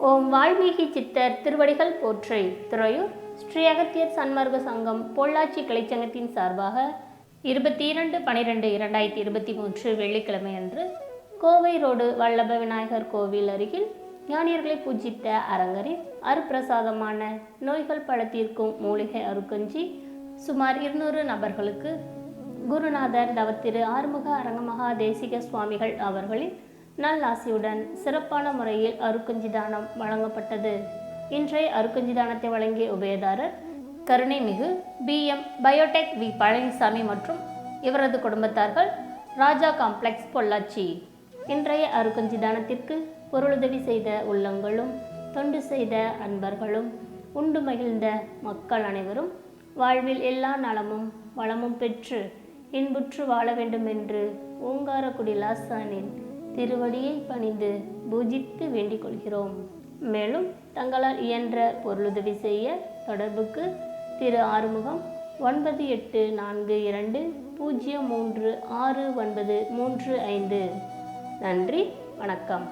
ஓம் வால்மீகி சித்தர் திருவடிகள் போற்றி துறையூர் ஸ்ரீ அகத்தியர் சன்மார்க்க சங்கம் பொள்ளாச்சி கிளைச்சங்கத்தின் சார்பாக இருபத்தி இரண்டு பனிரெண்டு இரண்டாயிரத்தி இருபத்தி மூன்று வெள்ளிக்கிழமை அன்று கோவை ரோடு வல்லப விநாயகர் கோவில் அருகில் ஞானியர்களை பூஜித்த அரங்கரின் அருப்பிரசாதமான நோய்கள் பழத்திற்கும் தீர்க்கும் மூலிகை அருக்கஞ்சி சுமார் இருநூறு நபர்களுக்கு குருநாதர் தவத்திரு ஆறுமுக அரங்கமகா தேசிக சுவாமிகள் அவர்களின் நல்லாசியுடன் சிறப்பான முறையில் அருக்குஞ்சி தானம் வழங்கப்பட்டது. இன்றைய அருக்குஞ்சி தானத்தை வழங்கிய உபயதாரர் கருணைமிகு P. M. Biotech V. Palaniswami மற்றும் இவரது குடும்பத்தார்கள் ராஜா காம்ப்ளெக்ஸ் பொள்ளாச்சி. இன்றைய அருக்குஞ்சி தானத்திற்கு பொருளுதவி செய்த உள்ளங்களும் தொண்டு செய்த அன்பர்களும் உண்டு மகிழ்ந்த மக்கள் அனைவரும் வாழ்வில் எல்லா நலமும் வளமும் பெற்று இன்புற்று வாழ வேண்டும் என்று ஓங்காரக்குடி லாசானின் திருவடியை பணிந்து பூஜித்து வேண்டிக் கொள்கிறோம். மேலும் தங்களால் இயன்ற பொருளுதவி செய்ய தொடர்புக்கு திரு ஆறுமுகம் ஒன்பது எட்டு நான்கு இரண்டு பூஜ்ஜியம் மூன்று ஆறு ஒன்பது மூன்று ஐந்து. நன்றி வணக்கம்.